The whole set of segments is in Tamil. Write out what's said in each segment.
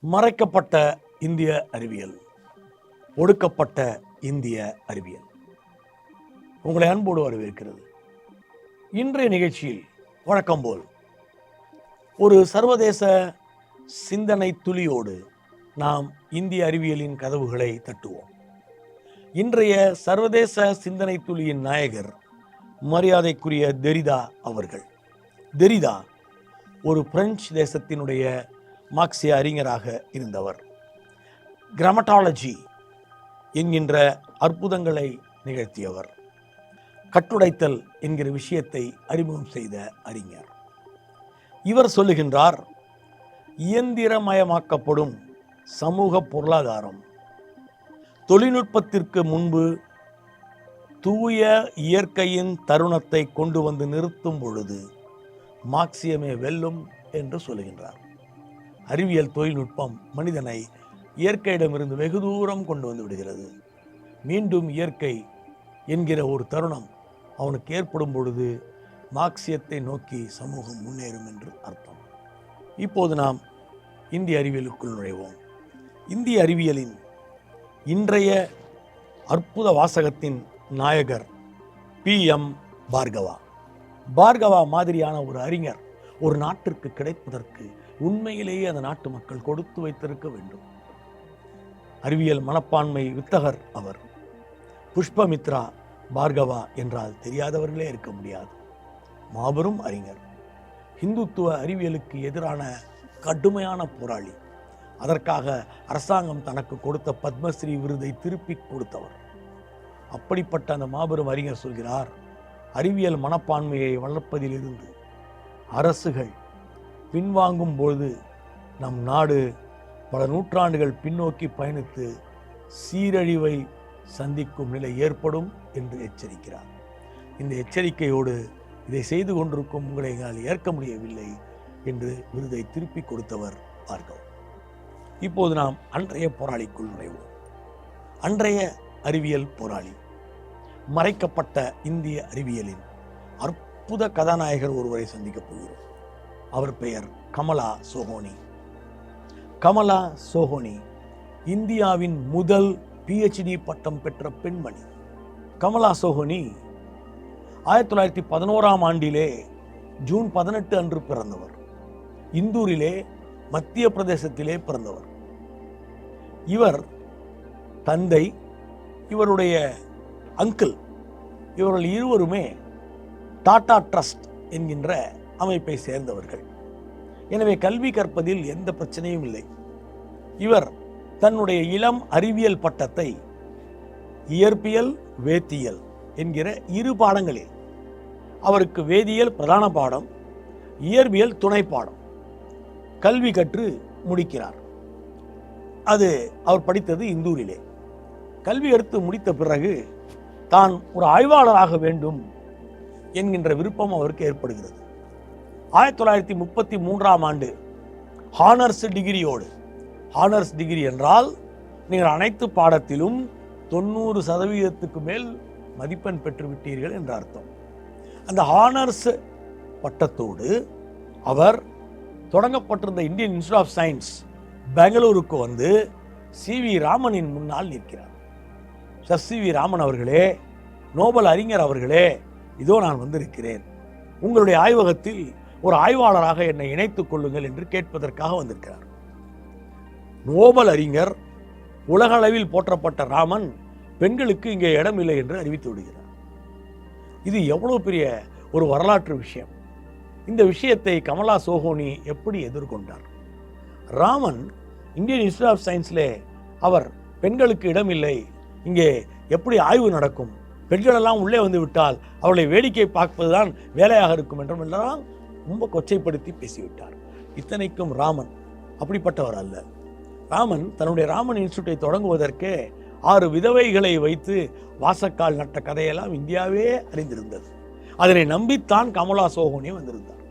மறைக்கப்பட்ட இந்திய அறிவியல். ஒடுக்கப்பட்ட இந்திய அறிவியல். உங்களை அன்போடு வரவேற்கிறது. இன்றைய நிகழ்ச்சியில் வழக்கம் போல் ஒரு சர்வதேச சிந்தனை துளியோடு நாம் இந்திய அறிவியலின் கதவுகளை தட்டுவோம். இன்றைய சர்வதேச சிந்தனை துளியின் நாயகர் மரியாதைக்குரிய தெரிதா அவர்கள். தெரிதா ஒரு பிரெஞ்சு தேசத்தினுடைய மார்க்சிய அறிஞராக இருந்தவர். கிரமட்டாலஜி என்கின்ற அற்புதங்களை நிகழ்த்தியவர். கட்டுடைத்தல் என்கிற விஷயத்தை அறிமுகம் செய்த அறிஞர். இவர் சொல்லுகின்றார் இயந்திரமயமாக்கப்படும் சமூக பொருளாதாரம் தொழில்நுட்பத்திற்கு முன்பு தூய இயற்கையின் தருணத்தை கொண்டு வந்து நிறுத்தும் பொழுது மார்க்சியமே வெல்லும் என்று சொல்லுகின்றார். அறிவியல் தொழில்நுட்பம் மனிதனை இயற்கையிடமிருந்து வெகு தூரம் கொண்டு வந்து விடுகிறது. மீண்டும் இயற்கை என்கிற ஒரு தருணம் அவனுக்கு ஏற்படும் பொழுது மார்க்சியத்தை நோக்கி சமூகம் முன்னேறும் என்று அர்த்தம். இப்போது நாம் இந்திய அறிவியலுக்குள் நுழைவோம். இந்திய அறிவியலின் இன்றைய அற்புத வாசகத்தின் நாயகர் பி. எம். பார்கவா. பார்கவா மாதிரியான ஒரு அறிஞர் ஒரு நாட்டிற்கு கிடைப்பதற்கு உண்மையிலேயே அந்த நாட்டு மக்கள் கொடுத்து வைத்திருக்க வேண்டும். அறிவியல் மனப்பான்மை வித்தகர் அவர். புஷ்பமித்ரா பார்கவா என்றால் தெரியாதவர்களே இருக்க முடியாது. மாபெரும் அறிஞர். இந்துத்துவ அறிவியலுக்கு எதிரான கடுமையான போராளி. அதற்காக அரசாங்கம் தனக்கு கொடுத்த பத்மஸ்ரீ விருதை திருப்பி கொடுத்தவர். அப்படிப்பட்ட அந்த மாபெரும் அறிஞர் சொல்கிறார் அறிவியல் மனப்பான்மையை வளர்ப்பதிலிருந்து அரசுகள் பின்வாங்கும் பொழுது நம் நாடு பல நூற்றாண்டுகள் பின்னோக்கி பயணித்து சீரழிவை சந்திக்கும் நிலை ஏற்படும் என்று எச்சரிக்கிறார். இந்த எச்சரிக்கையோடு இதை செய்து கொண்டிருக்கும் உங்களை என்னால் ஏற்க முடியவில்லை என்று விருதை திருப்பி கொடுத்தவர் பார்க்கவும். இப்போது நாம் அன்றைய போராளிக்குள் நுழைவோம். அன்றைய அறிவியல் போராளி மறைக்கப்பட்ட இந்திய அறிவியலின் அற்புத கதாநாயகர் ஒருவரை சந்திக்கப் போகிறோம். அவர் பெயர் கமலா சோஹோனி. கமலா சோஹோனி இந்தியாவின் முதல் பிஹெச்டி பட்டம் பெற்ற பெண்மணி. கமலா சோஹோனி ஆயிரத்தி தொள்ளாயிரத்தி பதினோராம் ஆண்டிலே ஜூன் பதினெட்டு அன்று பிறந்தவர். இந்தூரிலே மத்திய பிரதேசத்திலே பிறந்தவர். இவர் தந்தை இவருடைய அங்கிள் இவர்கள் இருவருமே டாடா ட்ரஸ்ட் என்கின்ற அமைப்பை சேர்ந்தவர்கள். எனவே கல்வி கற்பதில் எந்த பிரச்சனையும் இல்லை. இவர் தன்னுடைய இளம் அறிவியல் பட்டத்தை இயற்பியல் வேத்தியல் என்கிற இரு பாடங்களில் அவருக்கு வேதியியல் பிரதான பாடம் இயற்பியல் துணை பாடம் கல்வி கற்று முடிக்கிறார். அது அவர் படித்தது இந்தூரிலே. கல்வி எடுத்து முடித்த பிறகு தான் ஒரு ஆய்வாளராக வேண்டும் என்கின்ற விருப்பம் அவருக்கு ஏற்படுகிறது. ஆயிரத்தி தொள்ளாயிரத்தி முப்பத்தி மூன்றாம் ஆண்டு ஹானர்ஸ் டிகிரியோடு. ஹானர்ஸ் டிகிரி என்றால் நீங்கள் அனைத்து பாடத்திலும் தொண்ணூறு சதவீதத்துக்கு மேல் மதிப்பெண் பெற்று விட்டீர்கள் என்ற அர்த்தம். அந்த ஹானர்ஸ் பட்டத்தோடு அவர் தொடங்கப்பட்டிருந்த இந்தியன் இன்ஸ்டியூட் ஆஃப் சயின்ஸ் பெங்களூருக்கு வந்து சி வி ராமனின் முன்னால் நிற்கிறார். சர் சி வி ராமன் அவர்களே நோபல் அறிஞர் அவர்களே இதோ நான் வந்திருக்கிறேன். உங்களுடைய ஆய்வகத்தில் ஒரு ஆய்வாளராக என்னை இணைத்துக் கொள்ளுங்கள் என்று கேட்பதற்காக வந்திருக்கிறார். நோபல் அறிஞர் உலகளவில் போற்றப்பட்ட ராமன் பெண்களுக்கு இங்கே இடம் இல்லை என்று அறிவித்து விடுகிறார். இது எவ்வளவு பெரிய ஒரு வரலாற்று விஷயம். இந்த விஷயத்தை கமலா சோஹோனி எப்படி எதிர்கொண்டார்? ராமன் இந்தியன் இன்ஸ்டியூட் ஆஃப் சயின்ஸ்லே அவர் பெண்களுக்கு இடம் இல்லை இங்கே எப்படி ஆய்வு நடக்கும்? பெண்களெல்லாம் உள்ளே வந்து விட்டால் அவளை வேடிக்கை பார்ப்பதுதான் வேலையாக இருக்கும் என்றும் எல்லாம் ரொம்ப கொச்சைப்படுத்தி பேசிவிட்டார். இத்தனைக்கும் ராமன் அப்படிப்பட்டவர் அல்ல. ராமன் தன்னுடைய ராமன் இன்ஸ்டியூட்டை தொடங்குவதற்கே ஆறு விதவைகளை வைத்து வாசக்கால் நட்ட கதையெல்லாம் இந்தியாவே அறிந்திருந்தது. அதனை நம்பித்தான் கமலா சோகனே வந்திருந்தார்.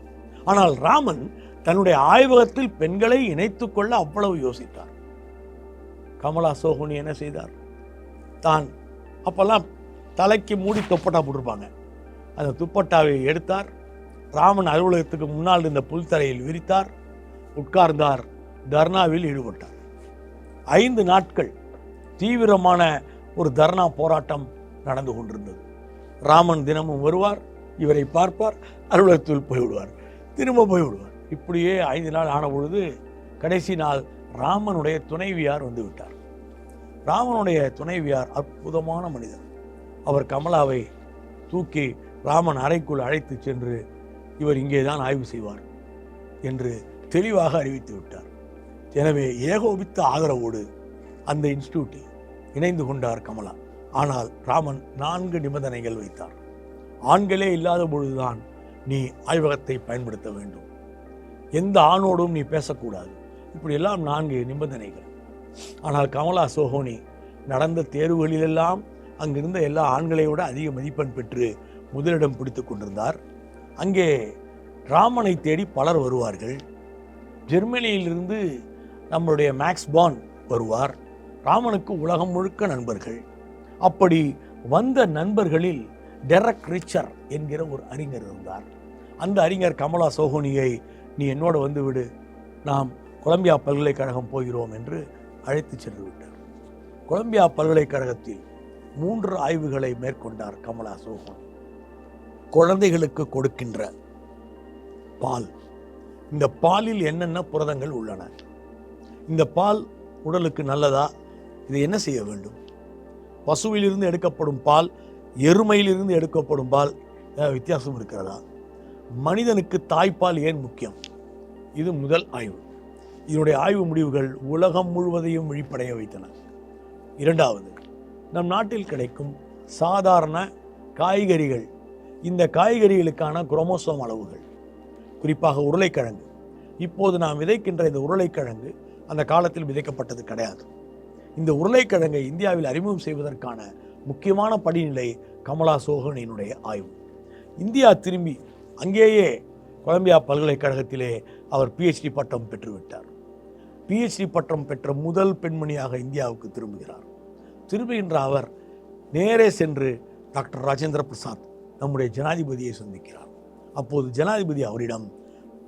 ஆனால் ராமன் தன்னுடைய ஆய்வகத்தில் பெண்களை இணைத்துக்கொள்ள அவ்வளவு யோசித்தார். கமலா சோகுனி என்ன செய்தார்? தான் அப்போல்லாம் தலைக்கு மூடி துப்பட்டா போட்டிருப்பாங்க. அந்த துப்பட்டாவை எடுத்தார். ராமன் அலுவலகத்துக்கு முன்னால் இருந்த புல்தரையில் விரித்தார் உட்கார்ந்தார் தர்ணாவில் ஈடுபட்டார். ஐந்து நாட்கள் தீவிரமான ஒரு தர்ணா போராட்டம் நடந்து கொண்டிருந்தது. ராமன் தினமும் வருவார் இவரை பார்ப்பார் அலுவலகத்தில் போய்விடுவார். திரும்ப போய்விடுவார். இப்படியே ஐந்து நாள் ஆன பொழுது கடைசி நாள் ராமனுடைய துணைவியார் வந்து விட்டார் ராமனுடைய துணைவியார் அற்புதமான மனிதர். அவர் கமலாவை தூக்கி ராமன் அறைக்குள் அழைத்து சென்று இவர் இங்கே தான் ஆய்வு செய்வார் என்று தெளிவாக அறிவித்து விட்டார். எனவே ஏகோபித்த ஆதரவோடு அந்த இன்ஸ்டியூட்டில் இணைந்து கொண்டார் கமலா. ஆனால் ராமன் நான்கு நிபந்தனைகள் வைத்தார். ஆண்களே இல்லாத பொழுதுதான் நீ ஆய்வகத்தை பயன்படுத்த வேண்டும். எந்த ஆணோடும் நீ பேசக்கூடாது. இப்படியெல்லாம் நான்கு நிபந்தனைகள். ஆனால் கமலா சோஹோனி நடந்த தேர்வுகளிலெல்லாம் அங்கிருந்த எல்லா ஆண்களை விட அதிக மதிப்பெண் பெற்று முதலிடம் பிடித்து கொண்டிருந்தார். அங்கே ராமனை தேடி பலர் வருவார்கள். ஜெர்மனியிலிருந்து நம்மளுடைய மேக்ஸ் பான் வருவார். ராமனுக்கு உலகம் முழுக்க நண்பர்கள். அப்படி வந்த நண்பர்களில் டெரக் ரிச்சர் என்கிற ஒரு அறிஞர் இருந்தார். அந்த அறிஞர் கமலா சோஹோனியை நீ என்னோட வந்து விடு. நாம் கொலம்பியா பல்கலைக்கழகம் போகிறோம் என்று அழைத்து சென்று விட்டார். கொலம்பியா பல்கலைக்கழகத்தில் மூன்று ஆய்வுகளை மேற்கொண்டார் கமலா சோஹோனி குழந்தைகளுக்கு கொடுக்கின்ற பால். இந்த பாலில் என்னென்ன புரதங்கள் உள்ளன? இந்த பால் உடலுக்கு நல்லதா? இதை என்ன செய்ய வேண்டும்? பசுவிலிருந்து எடுக்கப்படும் பால் எருமையிலிருந்து எடுக்கப்படும் பால் வித்தியாசம் இருக்கிறதா? மனிதனுக்கு தாய்ப்பால் ஏன் முக்கியம்? இது முதல் ஆய்வு. இதனுடைய ஆய்வு முடிவுகள் உலகம் முழுவதையும் விழிப்படைய வைத்தன. இரண்டாவது நம் நாட்டில் கிடைக்கும் சாதாரண காய்கறிகள் இந்த காய்கறிகளுக்கான குரோமோசோம் அளவுகள். குறிப்பாக உருளைக்கிழங்கு. இப்போது நாம் விதைக்கின்ற இந்த உருளைக்கிழங்கு அந்த காலத்தில் விதைக்கப்பட்டது கிடையாது. இந்த உருளைக்கிழங்கை இந்தியாவில் அறிமுகம் செய்வதற்கான முக்கியமான படிநிலை கமலா சோகனினுடைய ஆய்வு. இந்தியா திரும்பி அங்கேயே கொலம்பியா பல்கலைக்கழகத்திலே அவர் பிஹெச்டி பட்டம் பெற்றுவிட்டார். பிஹெச்டி பட்டம் பெற்ற முதல் பெண்மணியாக இந்தியாவுக்கு திரும்புகிறார். திரும்புகின்ற அவர் நேரே சென்று டாக்டர் ராஜேந்திர பிரசாத் நம்முடைய ஜனாதிபதியை சந்திக்கிறார். அப்போது ஜனாதிபதி அவரிடம்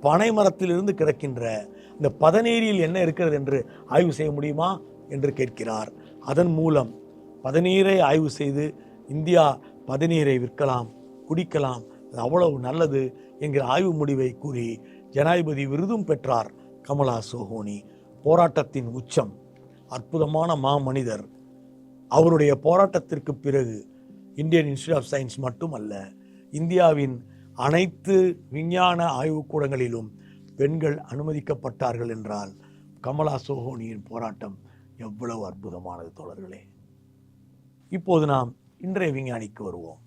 பனை மரத்திலிருந்து கிடக்கின்ற இந்த பதநீரில் என்ன இருக்கிறது என்று ஆய்வு செய்ய முடியுமா? என்று கேட்கிறார். அதன் மூலம் பதநீரை ஆய்வு செய்து இந்தியா பதநீரை விற்கலாம் குடிக்கலாம் அது அவ்வளவு நல்லது என்கிற ஆய்வு முடிவை கூறி ஜனாதிபதி விருதும் பெற்றார் கமலா சோஹோனி. போராட்டத்தின் உச்சம். அற்புதமான மாமனிதர். அவருடைய போராட்டத்திற்கு பிறகு இந்தியன் இன்ஸ்டியூட் ஆஃப் சயின்ஸ் மட்டுமல்ல இந்தியாவின் அனைத்து விஞ்ஞான ஆய்வுக்கூடங்களிலும் பெண்கள் அனுமதிக்கப்பட்டார்கள் என்றால் கமலா சோஹோனியின் போராட்டம் எவ்வளவு அற்புதமானது தோழர்களே. இப்போது நாம் இன்றைய விஞ்ஞானிக்கு வருவோம்.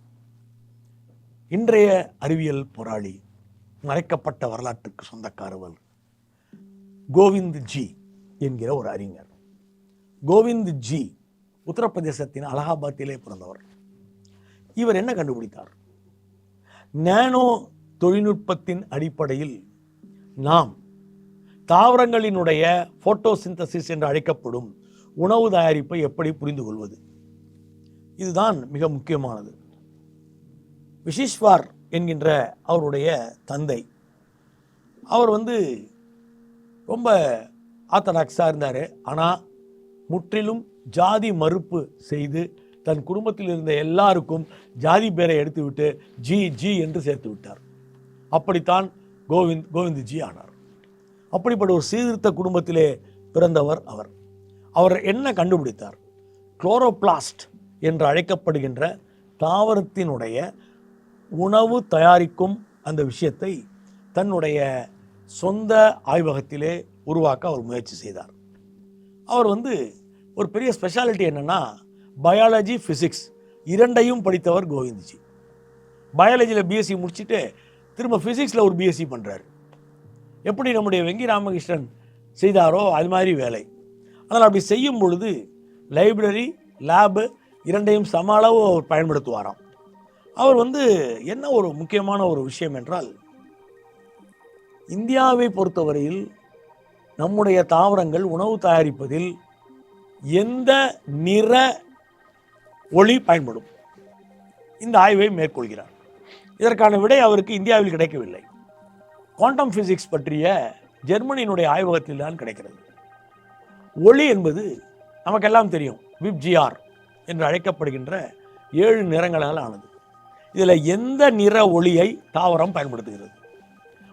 இன்றைய அறிவியல் போராளி மறைக்கப்பட்ட வரலாற்றுக்கு சொந்தக்காரவர் கோவிந்த் ஜி என்கிற ஒரு அறிஞர். கோவிந்த் ஜி உத்தரப்பிரதேசத்தின் அலகாபாத்திலே பிறந்தவர். இவர் என்ன கண்டுபிடித்தார்? நானோ தொழில்நுட்பத்தின் அடிப்படையில் நாம் தாவரங்களினுடைய போட்டோசிந்தசிஸ் என்று அழைக்கப்படும் உணவு தயாரிப்பை எப்படி புரிந்து கொள்வது இதுதான் மிக முக்கியமானது. விசிஷ்வார் என்கின்ற அவருடைய தந்தை அவர் வந்து ரொம்ப ஆத்தடாக்ஸாக இருந்தார். ஆனால் முற்றிலும் ஜாதி மறுப்பு செய்து தன் குடும்பத்தில் இருந்த எல்லாருக்கும் ஜாதி பேரை எடுத்துவிட்டு ஜி ஜி என்று சேர்த்து விட்டார். அப்படித்தான் கோவிந்த் கோவிந்த் ஜி ஆனார். அப்படிப்பட்ட ஒரு சீர்திருத்த குடும்பத்திலே பிறந்தவர் அவர். அவர் என்ன கண்டுபிடித்தார்? குளோரோபிளாஸ்ட் என்று அழைக்கப்படுகின்ற தாவரத்தினுடைய உணவு தயாரிக்கும் அந்த விஷயத்தை தன்னுடைய சொந்த ஆய்வகத்திலே உருவாக்க அவர் முயற்சி செய்தார். அவர் வந்து ஒரு பெரிய ஸ்பெஷாலிட்டி என்னென்னா பயாலஜி ஃபிசிக்ஸ் இரண்டையும் படித்தவர் கோவிந்த்ஜி. பயாலஜியில் பிஎஸ்சி முடிச்சுட்டு திரும்ப ஃபிசிக்ஸில் ஒரு பிஎஸ்சி பண்ணுறாரு எப்படி நம்முடைய வெங்கி ராமகிருஷ்ணன் செய்தாரோ அது மாதிரி வேலை. அதனால் அப்படி செய்யும் பொழுது லைப்ரரி லேபு இரண்டையும் சம அளவு அவர் பயன்படுத்துவாராம். அவர் வந்து என்ன ஒரு முக்கியமான ஒரு விஷயம் என்றால் இந்தியாவை பொறுத்தவரையில் நம்முடைய தாவரங்கள் உணவு தயாரிப்பதில் எந்த நிற ஒளி பயன்படும். இந்த ஆய்வை மேற்கொள்கிறார். இதற்கான விடை அவருக்கு இந்தியாவில் கிடைக்கவில்லை. குவாண்டம் ஃபிசிக்ஸ் பற்றிய ஜெர்மனியினுடைய ஆய்வகத்தில் தான் கிடைக்கிறது. ஒளி என்பது நமக்கெல்லாம் தெரியும். விப்ஜிஆர் என்று அழைக்கப்படுகின்ற ஏழு நிறங்களால் ஆனது. இதில் எந்த நிற ஒளியை தாவரம் பயன்படுத்துகிறது?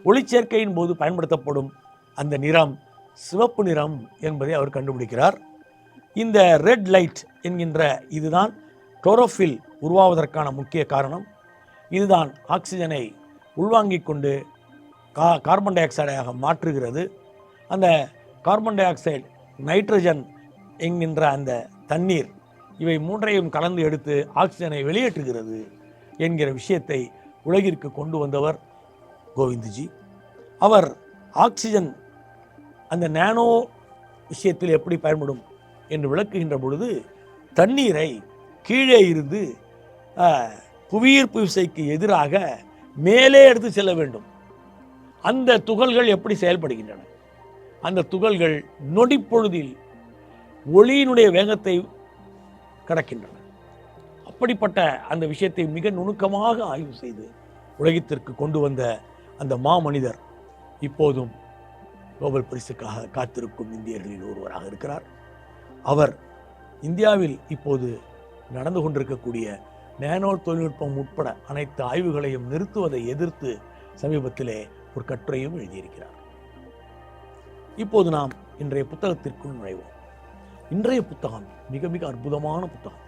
ஒளிச்சேர்க்கையின் போது பயன்படுத்தப்படும் அந்த நிறம் சிவப்பு நிறம் என்பதை அவர் கண்டுபிடிக்கிறார். இந்த ரெட் லைட் என்கின்ற இதுதான் குளோரோஃபில் உருவாவதற்கான முக்கிய காரணம் இதுதான் ஆக்சிஜனை உள்வாங்கிக் கொண்டு கா கார்பன் டை ஆக்சைடாக மாற்றுகிறது. அந்த கார்பன் டை ஆக்சைடு நைட்ரஜன் என்கின்ற அந்த தண்ணீர் இவை மூன்றையும் கலந்து எடுத்து ஆக்சிஜனை வெளியேற்றுகிறது என்கிற விஷயத்தை உலகிற்கு கொண்டு வந்தவர் கோவிந்த்ஜி. அவர் ஆக்சிஜன் அந்த நானோ விஷயத்தில் எப்படி பயன்படும் என்று விளக்குகின்ற பொழுது தண்ணீரை கீழே இருந்து புவியீர்ப்பு விசைக்கு எதிராக மேலே எடுத்து செல்ல வேண்டும். அந்த துகள்கள் எப்படி செயல்படுகின்றன? அந்த துகள்கள் நொடிப்பொழுதில் ஒளியினுடைய வேகத்தை கடக்கின்றன. அப்படிப்பட்ட அந்த விஷயத்தை மிக நுணுக்கமாக ஆய்வு செய்து உலகத்திற்கு கொண்டு வந்த அந்த மாமனிதர் இப்போதும் நோபல் பரிசுக்காக காத்திருக்கும் இந்தியர்களில் ஒருவராக இருக்கிறார். அவர் இந்தியாவில் இப்போது நடந்து கொண்டிருக்கக்கூடிய நேனோ தொழில்நுட்பம் உட்பட அனைத்து ஆய்வுகளையும் நிறுத்துவதை எதிர்த்து சமீபத்திலே ஒரு கட்டுரையும் எழுதியிருக்கிறார். இப்போது நாம் இன்றைய புத்தகத்திற்குள் நுழைவோம். இன்றைய புத்தகம் மிக மிக அற்புதமான புத்தகம்.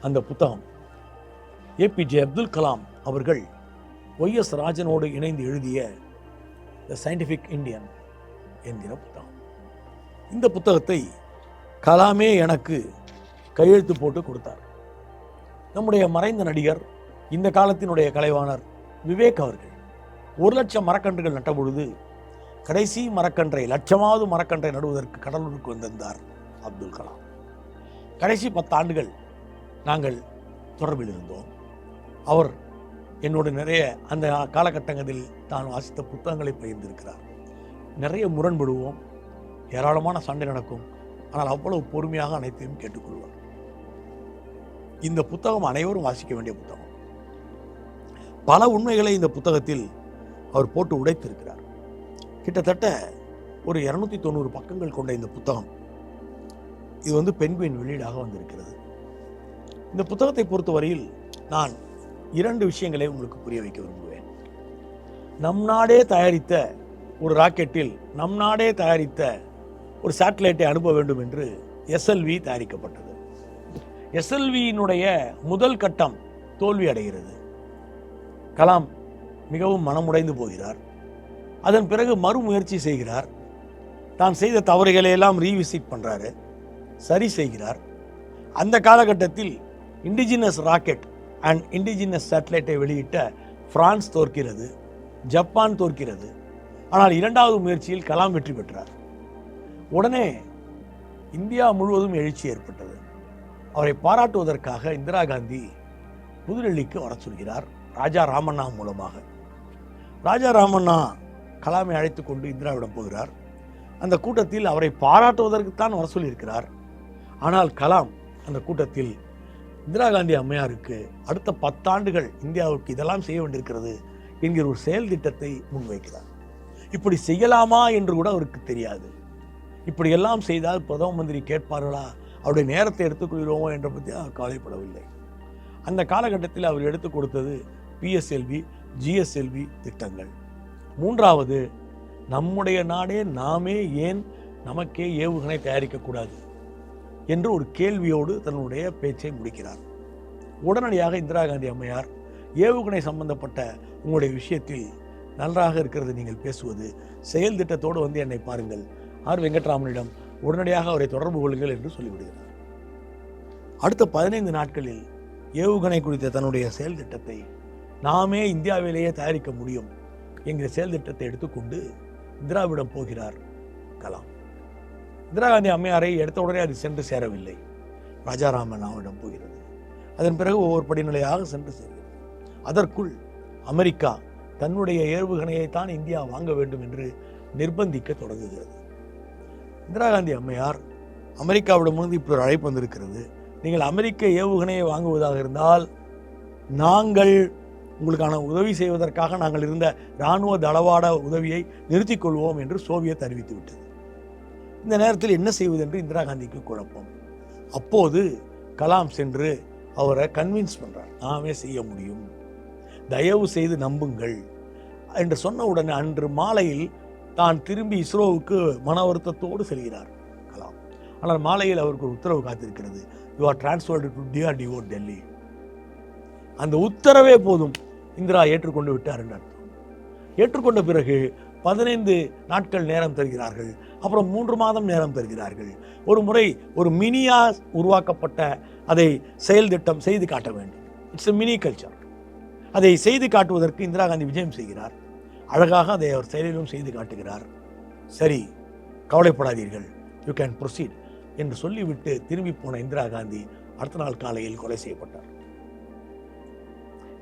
அந்த புத்தகம் ஏபிஜே அப்துல் கலாம் அவர்கள் ஒய் எஸ் ராஜனோடு இணைந்து எழுதிய த சயின்டிஃபிக் இந்தியன் என்கிற புத்தகம். இந்த புத்தகத்தை கலாமே எனக்கு கையெழுத்து போட்டு கொடுத்தார். நம்முடைய மறைந்த நடிகர் இந்த காலத்தினுடைய கலைவாணர் விவேக் அவர்கள் ஒரு லட்சம் மரக்கன்றுகள் நட்ட பொழுது கடைசி மரக்கன்றை லட்சமாவது மரக்கன்றை நடுவதற்கு கடலூருக்கு வந்திருந்தார் அப்துல் கலாம். கடைசி பத்தாண்டுகள் நாங்கள் தொடர்பில் இருந்தோம். அவர் என்னோடு நிறைய அந்த காலகட்டங்களில் தான் வாசித்த புத்தகங்களை பகிர்ந்திருக்கிறார். நிறைய முரண்படுவோம் ஏராளமான சண்டை நடக்கும் ஆனால் அவ்வளவு பொறுமையாக அனைத்தையும் கேட்டுக்கொள்வார் இந்த புத்தகம் அனைவரும் வாசிக்க வேண்டிய புத்தகம். பல உண்மைகளை இந்த புத்தகத்தில் அவர் போட்டு உடைத்திருக்கிறார். கிட்டத்தட்ட ஒரு இரநூத்தி தொண்ணூறு பக்கங்கள் கொண்ட இந்த புத்தகம் இது வந்து பெண்குயின் வெளியீடாக வந்திருக்கிறது. இந்த புத்தகத்தை பொறுத்தவரையில் நான் இரண்டு விஷயங்களை உங்களுக்கு புரிய வைக்க விரும்புவேன். நம் நாடே தயாரித்த ஒரு ராக்கெட்டில் நம் நாடே தயாரித்த ஒரு சேட்டலைட்டை அனுப்ப வேண்டும் என்று எஸ்எல்வி தயாரிக்கப்பட்டது. எஸ்எல்வியினுடைய முதல் கட்டம் தோல்வி அடைகிறது கலாம் மிகவும் மனமுடைந்து போகிறார். அதன் பிறகு மறுமுயற்சி செய்கிறார். தான் செய்த தவறுகளை எல்லாம் ரீவிசிட் பண்ணுறாரு சரி செய்கிறார். அந்த காலகட்டத்தில் இண்டிஜினஸ் ராக்கெட் அண்ட் இண்டிஜினஸ் சேட்டலைட்டை வெளியிட்ட பிரான்ஸ் தோற்கிறது ஜப்பான் தோற்கிறது. ஆனால் இரண்டாவது முயற்சியில் கலாம் வெற்றி பெற்றார். உடனே இந்தியா முழுவதும் எழுச்சி ஏற்பட்டது. அவரை பாராட்டுவதற்காக இந்திரா காந்தி புதுடெல்லிக்கு வர சொல்கிறார் ராஜா ராமண்ணா மூலமாக. ராஜா ராமண்ணா கலாமை அழைத்து கொண்டு இந்திராவிடம் போகிறார். அந்த கூட்டத்தில் அவரை பாராட்டுவதற்குத்தான் வர சொல்லியிருக்கிறார். ஆனால் கலாம் அந்த கூட்டத்தில் இந்திரா காந்தி அம்மையாருக்கு அடுத்த பத்தாண்டுகள் இந்தியாவுக்கு இதெல்லாம் செய்ய வேண்டியிருக்கிறது என்கிற ஒரு செயல் திட்டத்தை முன்வைக்கிறார். இப்படி செய்யலாமா என்று கூட அவருக்கு தெரியாது. இப்படியெல்லாம் செய்தால் பிரதம மந்திரி கேட்பார்களா? அவருடைய நேரத்தை எடுத்துக்கொள்கிறோமோ என்ற பற்றி அவர் கவலைப்படவில்லை. அந்த காலகட்டத்தில் அவர் எடுத்துக் கொடுத்தது பிஎஸ்எல்வி ஜிஎஸ்எல்வி திட்டங்கள். மூன்றாவது நம்முடைய நாடே நாமே ஏன் நமக்கே ஏவுகணை தயாரிக்கக்கூடாது என்று ஒரு கேள்வியோடு தன்னுடைய பேச்சை முடிக்கிறார். உடனடியாக இந்திரா காந்தி அம்மையார் ஏவுகணை சம்பந்தப்பட்ட உங்களுடைய விஷயத்தில் நன்றாக இருக்கிறது நீங்கள் பேசுவது. செயல் திட்டத்தோடு வந்து என்னை பாருங்கள். ஆர். வெங்கட்ராமனிடம் உடனடியாக அவரை தொடர்பு கொள்ளுங்கள் என்று சொல்லிவிடுகிறார். அடுத்த பதினைந்து நாட்களில் ஏவுகணை குறித்த தன்னுடைய செயல் திட்டத்தை நாமே இந்தியாவிலேயே தயாரிக்க முடியும் என்கிற செயல் திட்டத்தை எடுத்துக்கொண்டு இந்திராவிடம் போகிறார் கலாம். இந்திரா காந்தி அம்மையாரை எடுத்த உடனே அது சென்று சேரவில்லை. ராஜாராமன் அவரிடம் போகிறது. அதன் பிறகு ஒவ்வொரு படிநிலையாக சென்று சேர்கிறது. அதற்குள் அமெரிக்கா தன்னுடைய ஏவுகணையைத்தான் இந்தியா வாங்க வேண்டும் என்று நிர்பந்திக்க தொடங்குகிறது. இந்திரா காந்தி அம்மையார் அமெரிக்காவிடமிருந்து இப்படி ஒரு அழைப்பு வந்திருக்கிறது. நீங்கள் அமெரிக்க ஏவுகணையை வாங்குவதாக இருந்தால் நாங்கள் உங்களுக்கான உதவி செய்வதற்காக நாங்கள் இருந்த இராணுவ தளவாட உதவியை நிறுத்திக் கொள்வோம் என்று சோவியத் அறிவித்து விட்டது. இந்த நேரத்தில் என்ன செய்வது என்று இந்திரா காந்திக்கு குழப்பம். அப்போது கலாம் சென்று அவரை கன்வின்ஸ் பண்ணுறார் நாமே செய்ய முடியும். தயவு செய்து நம்புங்கள். என்று சொன்ன உடனே அன்று மாலையில் தான் திரும்பி இஸ்ரோவுக்கு மன வருத்தத்தோடு செல்கிறார் கலாம். ஆனால் மாலையில் அவருக்கு ஒரு உத்தரவு காத்திருக்கிறது. You are transferred to DRDO Delhi அந்த உத்தரவே போதும் இந்திரா ஏற்றுக்கொண்டு விட்டார் என்று அர்த்தம். ஏற்றுக்கொண்ட பிறகு பதினைந்து நாட்கள் நேரம் தருகிறார்கள். அப்புறம் மூன்று மாதம் நேரம் தருகிறார்கள். ஒரு முறை ஒரு மினியா உருவாக்கப்பட்ட அதை செயல் திட்டம் செய்து காட்ட வேண்டும். இட்ஸ் எ மினி கல்ச்சர் அதை செய்து காட்டுவதற்கு இந்திரா காந்தி விஜயம் செய்கிறார். அழகாக அதை அவர் செயலிலும் செய்து காட்டுகிறார். சரி கவலைப்படாதீர்கள். யூ கேன் ப்ரொசீட் என்று சொல்லிவிட்டு திரும்பி போன இந்திரா காந்தி அடுத்த நாள் காலையில் கொலை செய்யப்பட்டார்.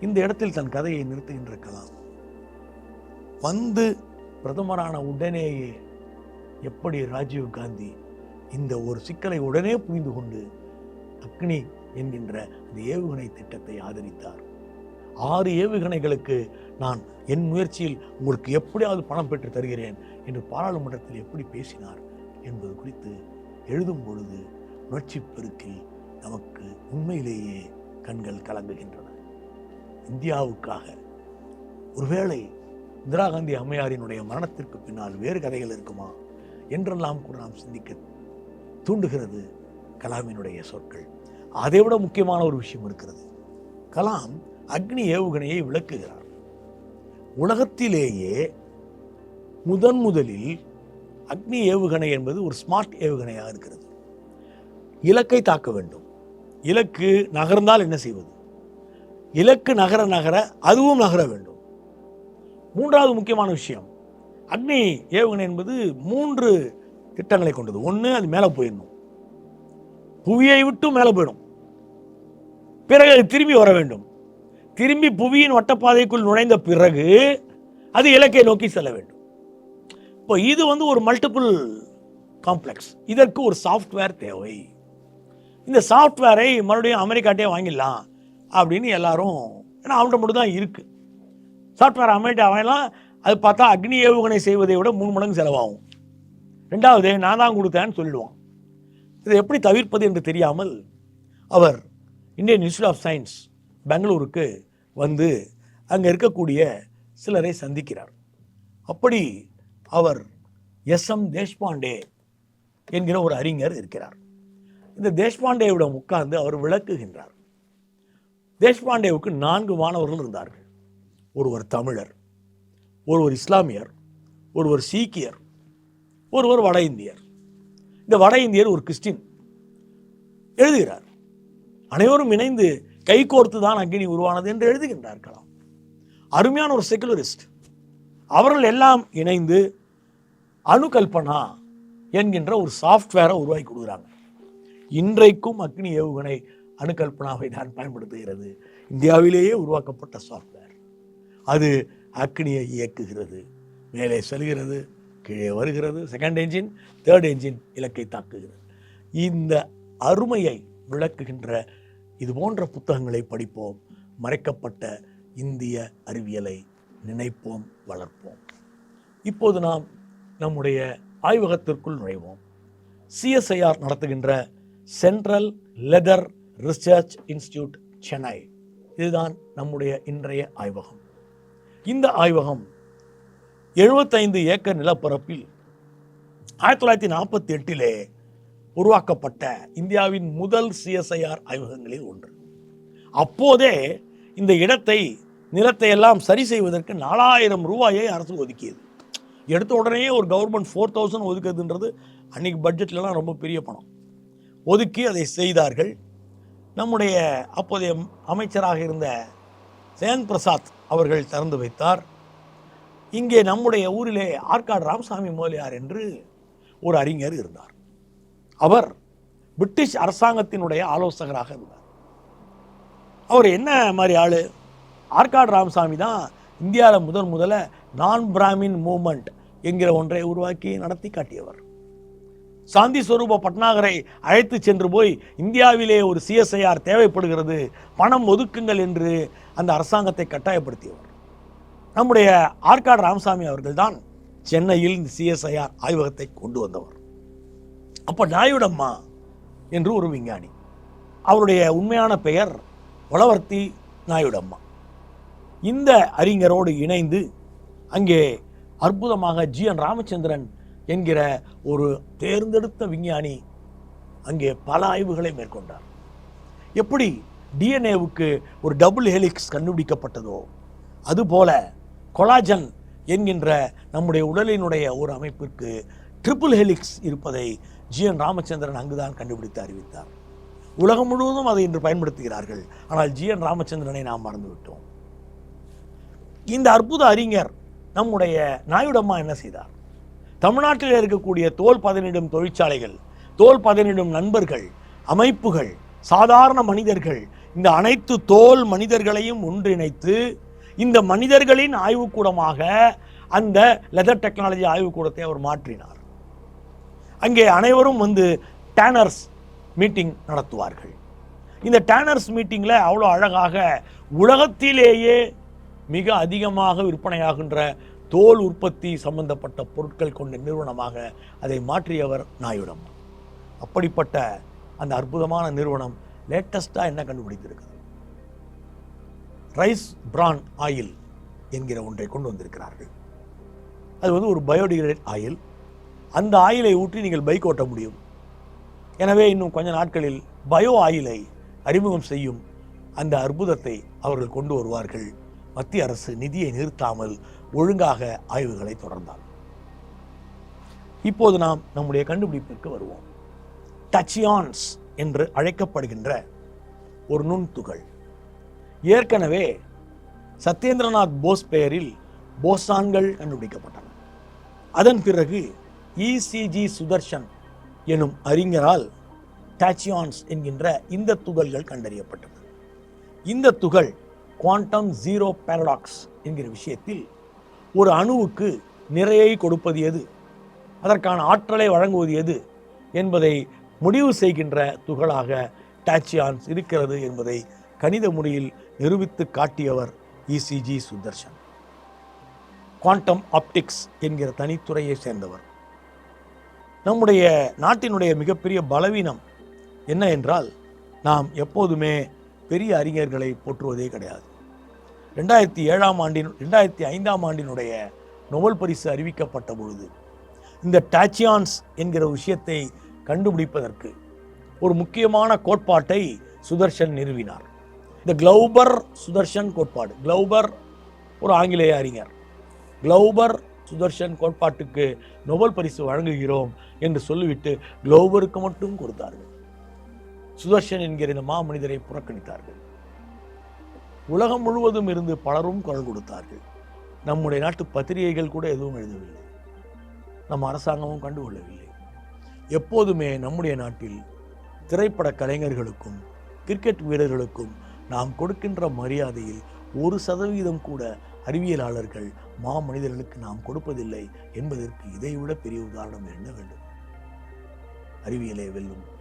இந்த இடத்தில் தன் கதையை நிறுத்துகின்ற கலாம் வந்து பிரதமரான உடனேயே எப்படி ராஜீவ் காந்தி இந்த ஒரு சிக்கலை உடனே புரிந்து கொண்டு அக்னி என்கின்ற அந்த ஏவுகணை திட்டத்தை ஆதரித்தார்? ஆறு ஏவுகணைகளுக்கு நான் என் முயற்சியில் உங்களுக்கு எப்படியாவது பணம் பெற்று தருகிறேன் என்று பாராளுமன்றத்தில் எப்படி பேசினார் என்பது குறித்து எழுதும் பொழுது உணர்ச்சி பெருக்கில் நமக்கு உண்மையிலேயே கண்கள் கலங்குகின்றன. இந்தியாவுக்காக ஒருவேளை இந்திரா காந்தி அம்மையாரினுடைய மரணத்திற்கு பின்னால் வேறு கதைகள் இருக்குமா என்றெல்லாம் கூட நாம் சிந்திக்க தூண்டுகிறது கலாமினுடைய சொற்கள். அதை விட முக்கியமான ஒரு விஷயம் இருக்கிறது. கலாம் அக்னி ஏவுகணையை விளக்குகிறார். உலகத்திலேயே முதன் முதலில் அக்னி ஏவுகணை என்பது ஒரு ஸ்மார்ட் ஏவுகணையாக இருக்கிறது. இலக்கை தாக்க வேண்டும். இலக்கு நகர்ந்தால் என்ன செய்வது? இலக்கு நகர நகர அதுவும் நகர வேண்டும். மூன்றாவது முக்கியமான விஷயம் அக்னி ஏவுகணை என்பது மூன்று திட்டங்களை கொண்டது. ஒன்று அது மேலே போயிடணும். புவியை விட்டு மேலே போயிடும். பிறகு அது திரும்பி வர வேண்டும். திரும்பி புவியின் வட்டப்பாதைக்குள் நுழைந்த பிறகு அது இலக்கை நோக்கி செல்ல வேண்டும். இப்போ இது வந்து ஒரு மல்டிபிள் காம்ப்ளெக்ஸ் இதற்கு ஒரு சாஃப்ட்வேர் தேவை. இந்த சாஃப்ட்வேரை மறுபடியும் அமெரிக்காட்டே வாங்கிடலாம் அப்படின்னு எல்லாரும் ஏன்னா அவன்கிட்ட மட்டும் தான் இருக்குது சாஃப்ட்வேர் அமெரிக்கா வாங்கலாம் அது பார்த்தா அக்னி ஏவுகணை செய்வதை விட மூணு மடங்கு செலவாகும். ரெண்டாவது நான் தான் கொடுத்தேன்னு சொல்லிடுவான். இதை எப்படி தவிர்ப்பது என்று தெரியாமல் அவர் இந்தியன் இன்ஸ்டியூட் ஆஃப் சயின்ஸ் பெங்களூருக்கு வந்து அங்கே இருக்கக்கூடிய சிலரை சந்திக்கிறார். அப்படி அவர் எஸ் எம் தேஷ்பாண்டே என்கிற ஒரு அறிஞர் இருக்கிறார். இந்த தேஷ்பாண்டேவிடம் உட்கார்ந்து அவர் விளக்குகின்றார். தேஷ்பாண்டேவுக்கு நான்கு மாணவர்கள் இருந்தார்கள். ஒருவர் தமிழர் ஒருவர் இஸ்லாமியர் ஒருவர் சீக்கியர் ஒருவர் வட இந்தியர். இந்த வட இந்தியர் ஒரு கிறிஸ்டின். எழுதுகிறார். அனைவரும் இணைந்து கைகோர்த்து தான் அக்னி உருவானது என்று எழுதுகின்றார் கலாம். அருமையான ஒரு செகுலரிஸ்ட் அவர்கள் எல்லாம் இணைந்து அணுகல்பனா என்கின்ற ஒரு சாஃப்ட்வேரை உருவாக்கி கொடுக்குறாங்க. இன்றைக்கும் அக்னி ஏவுகணை அணுகல்பனாவை தான் பயன்படுத்துகிறது. இந்தியாவிலேயே உருவாக்கப்பட்ட சாஃப்ட்வேர் அது அக்னியை இயக்குகிறது. மேலே செல்கிறது கீழே வருகிறது செகண்ட் என்ஜின் தேர்ட் என்ஜின் இலக்கை தாக்குகிறது. இந்த அருமையை விளக்குகின்ற இது போன்ற புத்தகங்களை படிப்போம். மறைக்கப்பட்ட இந்திய அறிவியலை நினைப்போம் வளர்ப்போம். இப்போது நாம் நம்முடைய ஆய்வகத்திற்குள் நுழைவோம். சிஎஸ்ஐஆர் நடத்துகின்ற Central Leather Research Institute Chennai இதுதான் நம்முடைய இன்றைய ஆய்வகம். இந்த ஆய்வகம் எழுபத்தைந்து ஏக்கர் நிலப்பரப்பில் ஆயிரத்தி தொள்ளாயிரத்தி நாற்பத்தி எட்டிலே உருவாக்கப்பட்ட இந்தியாவின் முதல் சிஎஸ்ஐஆர் ஆய்வகங்களில் ஒன்று. அப்போதே இந்த இடத்தை நிலத்தை எல்லாம் சரி செய்வதற்கு நாலாயிரம் ரூபாயை அரசு ஒதுக்கியது. எடுத்த உடனே ஒரு கவர்மெண்ட் ஃபோர் தௌசண்ட் ஒதுக்குதுன்றது அன்னைக்கு பட்ஜெட்லலாம் ரொம்ப பெரிய பணம். ஒதுக்கி அதை செய்தார்கள். நம்முடைய அப்போதைய அமைச்சராக இருந்த சேன் பிரசாத் அவர்கள் திறந்து வைத்தார். இங்கே நம்முடைய ஊரிலே ஆற்காடு ராமசாமி மோலியார் என்று ஒரு அறிஞர் இருந்தார். அவர் பிரிட்டிஷ் அரசாங்கத்தினுடைய ஆலோசகராக இருந்தார். அவர் என்ன மாதிரி ஆளு? ஆற்காடு ராமசாமி தான் இந்தியாவில் முதன் முதல்ல நான் பிராமின் மூமெண்ட் என்கிற ஒன்றை உருவாக்கி நடத்தி காட்டியவர். சாந்தி ஸ்வரூப பட்னாகரை அழைத்து சென்று போய் இந்தியாவிலே ஒரு சிஎஸ்ஐஆர் தேவைப்படுகிறது பணம் ஒதுக்குங்கள் என்று அந்த அரசாங்கத்தை கட்டாயப்படுத்தியவர். நம்முடைய ஆற்காடு ராமசாமி அவர்கள் தான் சென்னையில் இந்த சிஎஸ்ஐஆர் ஆய்வகத்தை கொண்டு வந்தவர். அப்போ நாயுடம்மா என்று ஒரு விஞ்ஞானி. அவருடைய உண்மையான பெயர் வளவர்த்தி நாயுடம்மா. இந்த அறிஞரோடு இணைந்து அங்கே அற்புதமாக ஜி என் ராமச்சந்திரன் என்கிற ஒரு தேர்ந்தெடுத்த விஞ்ஞானி அங்கே பல ஆய்வுகளை மேற்கொண்டார். எப்படி டிஎன்ஏவுக்கு ஒரு டபுள் ஹெலிக்ஸ் கண்டுபிடிக்கப்பட்டதோ அதுபோல கொலாஜன் என்கின்ற நம்முடைய உடலினுடைய ஒரு அமைப்பிற்கு ட்ரிபிள் ஹெலிக்ஸ் இருப்பதை ஜி என் ராமச்சந்திரன் அங்குதான் கண்டுபிடித்து அறிவித்தார். உலகம் முழுவதும் அதை இன்று பயன்படுத்துகிறார்கள். ஆனால் ஜி என் ராமச்சந்திரனை நாம் மறந்துவிட்டோம். இந்த அற்புத அறிஞர் நம்முடைய நாயுடம்மா என்ன செய்தார்? தமிழ்நாட்டில் இருக்கக்கூடிய தோல் பதனிடும் தொழிற்சாலைகள் தோல் பதனிடும் நண்பர்கள் அமைப்புகள் சாதாரண மனிதர்கள் இந்த அனைத்து தோல் மனிதர்களையும் ஒன்றிணைத்து இந்த மனிதர்களின் ஆய்வுக்கூடமாக அந்த லெதர் டெக்னாலஜி ஆய்வுக்கூடத்தை அவர் மாற்றினார். அங்கே அனைவரும் வந்து டேனர்ஸ் மீட்டிங் நடத்துவார்கள். இந்த டேனர்ஸ் மீட்டிங்கில் அவ்வளோ அழகாக உலகத்திலேயே மிக அதிகமாக விற்பனையாகின்ற தோல் உற்பத்தி சம்பந்தப்பட்ட பொருட்கள் கொண்ட நிறுவனமாக அதை மாற்றியவர் நாயுடம். அப்படிப்பட்ட அந்த அற்புதமான நிறுவனம் லேட்டஸ்ட்டாக என்ன கண்டுபிடித்திருக்கிறது ரைஸ் பிரான் ஆயில் என்கிற ஒன்றை கொண்டு வந்திருக்கிறார்கள். அது வந்து ஒரு பயோடிகிரேட் ஆயில். அந்த ஆயிலை ஊற்றி நீங்கள் பைக் ஓட்ட முடியும். எனவே இன்னும் கொஞ்ச நாட்களில் பயோ ஆயிலை அறிமுகம் செய்யும் அந்த அற்புதத்தை அவர்கள் கொண்டு வருவார்கள். மத்திய அரசு நிதியை நிறுத்தாமல் ஒழுங்காக ஆய்வுகளை தொடர்ந்தார் இப்போது நாம் நம்முடைய கண்டுபிடிப்பிற்கு வருவோம். டச்சியான்ஸ் என்று அழைக்கப்படுகின்ற ஒரு நுண்துகள். ஏற்கனவே சத்யேந்திரநாத் போஸ் பெயரில் போசான்கள் கண்டுபிடிக்கப்பட்டன. அதன் பிறகு இசிஜி சுதர்ஷன் எனும் அறிஞரால் டாச்சியான்ஸ் என்கின்ற இந்த துகள்கள் கண்டறியப்பட்டன. இந்த துகள் குவாண்டம் ஜீரோ பேரடாக்ஸ் என்கிற விஷயத்தில் ஒரு அணுவுக்கு நிறையை கொடுப்பது எது? அதற்கான ஆற்றலை வழங்குவது எது? என்பதை முடிவு செய்கின்ற துகளாக டாச்சியான்ஸ் இருக்கிறது என்பதை கணித முறையில் நிரூபித்து காட்டியவர் இசிஜி சுதர்ஷன். குவாண்டம் ஆப்டிக்ஸ் என்கிற தனித்துறையை சேர்ந்தவர். நம்முடைய நாட்டினுடைய மிகப்பெரிய பலவீனம் என்ன என்றால் நாம் எப்போதுமே பெரிய அறிஞர்களை போற்றுவதே கிடையாது. ரெண்டாயிரத்தி ஏழாம் ஆண்டின் ரெண்டாயிரத்தி ஐந்தாம் ஆண்டினுடைய நோபல் பரிசு அறிவிக்கப்பட்ட பொழுது இந்த டாச்சியான்ஸ் என்கிற விஷயத்தை கண்டுபிடிப்பதற்கு ஒரு முக்கியமான கோட்பாட்டை சுதர்ஷன் நிறுவினார். இந்த கிளௌபர் சுதர்ஷன் கோட்பாடு கிளௌபர் ஒரு ஆங்கிலேய அறிஞர். கிளௌபர் சுதர்ஷன் கோட்பாட்டுக்கு நோபல் பரிசு வழங்குகிறோம் என்று சொல்லிவிட்டு குளோபருக்கு மட்டும் கொடுத்தார்கள். சுதர்ஷன் என்கிற இந்த மாமனிதரை புறக்கணித்தார்கள். உலகம் முழுவதும் இருந்து பலரும் குரல் கொடுத்தார்கள். நம்முடைய நாட்டு பத்திரிகைகள் கூட எதுவும் எழுதவில்லை. நம் அரசாங்கமும் கண்டுகொள்ளவில்லை. எப்போதுமே நம்முடைய நாட்டில் திரைப்பட கலைஞர்களுக்கும் கிரிக்கெட் வீரர்களுக்கும் நாம் கொடுக்கின்ற மரியாதையில் ஒரு சதவீதம் கூட அறிவியலாளர்கள் மாமனிதர்களுக்கு நாம் கொடுப்பதில்லை என்பதற்கு இதைவிட பெரிய உதாரணம் என்ன வேண்டும்? அறிவியலே வெல்லும்